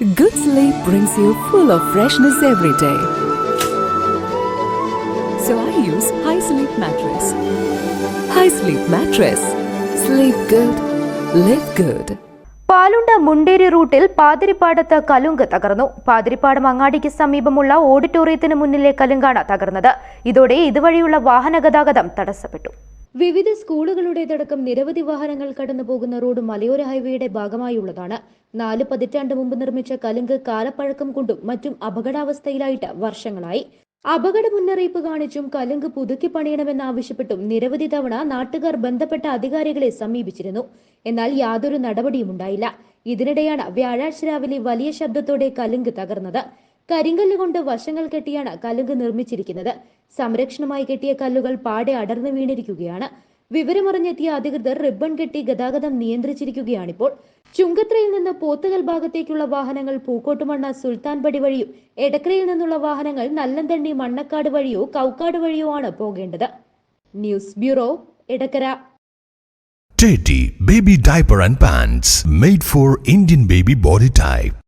Good sleep brings you full of freshness every day. So I use High Sleep Mattress. High Sleep Mattress. Sleep good, live good. Palunda Munderi റൂട്ടിൽ പാതിരിപ്പാടത്ത് കലുങ്ക് തകർന്നു പാതിരിപ്പാടം അങ്ങാടിക്ക് സമീപമുള്ള ഓഡിറ്റോറിയത്തിന് മുന്നിലെ കലുങ്കാണ് തകർന്നത് ഇതോടെ ഇതുവഴിയുള്ള വാഹന ഗതാഗതം തടസ്സപ്പെട്ടു വിവിധ സ്കൂളുകളുടേതടക്കം നിരവധി വാഹനങ്ങൾ കടന്നു പോകുന്ന റോഡ് മലയോര ഹൈവേയുടെ ഭാഗമായുള്ളതാണ്. നാല് പതിറ്റാണ്ട് മുമ്പ് നിർമ്മിച്ച കലുങ്ക് കാലപ്പഴക്കം കൊണ്ടും മറ്റും അപകടാവസ്ഥയിലായിട്ട് വർഷങ്ങളായി. അപകട മുന്നറിയിപ്പ് കാണിച്ചും കലുങ്ക് പുതുക്കി പണിയണമെന്നാവശ്യപ്പെട്ടും നിരവധി തവണ നാട്ടുകാർ ബന്ധപ്പെട്ട അധികാരികളെ സമീപിച്ചിരുന്നു. എന്നാൽ യാതൊരു നടപടിയും ഉണ്ടായില്ല ഇതിനിടെയാണ് വ്യാഴാഴ്ച രാവിലെ വലിയ ശബ്ദത്തോടെ കലുങ്ക് തകർന്നത്. കരിങ്കല്ല് കൊണ്ട് വശങ്ങൾ കെട്ടിയാണ് കലുങ്ക് നിർമ്മിച്ചിരിക്കുന്നത്. സംരക്ഷണമായി കെട്ടിയ കല്ലുകൾ പാടെ അടർന്നു വീണിരിക്കുകയാണ്. വിവരമറിഞ്ഞെത്തിയ അധികൃതർ റിബൺ കെട്ടി ഗതാഗതം നിയന്ത്രിച്ചിരിക്കുകയാണിപ്പോൾ. ചുങ്കത്രയിൽ നിന്ന് പോത്തുകൽ ഭാഗത്തേക്കുള്ള വാഹനങ്ങൾ പൂക്കോട്ടുമണ്ണ സുൽത്താൻപടി വഴിയും എടക്കരയിൽ നിന്നുള്ള വാഹനങ്ങൾ നല്ലന്തണ്ണി മണ്ണക്കാട് വഴിയോ കൗക്കാട് വഴിയോ ആണ് പോകേണ്ടത്. News bureau Edakkara. Teddy Baby Diaper and Pants made for Indian baby body type.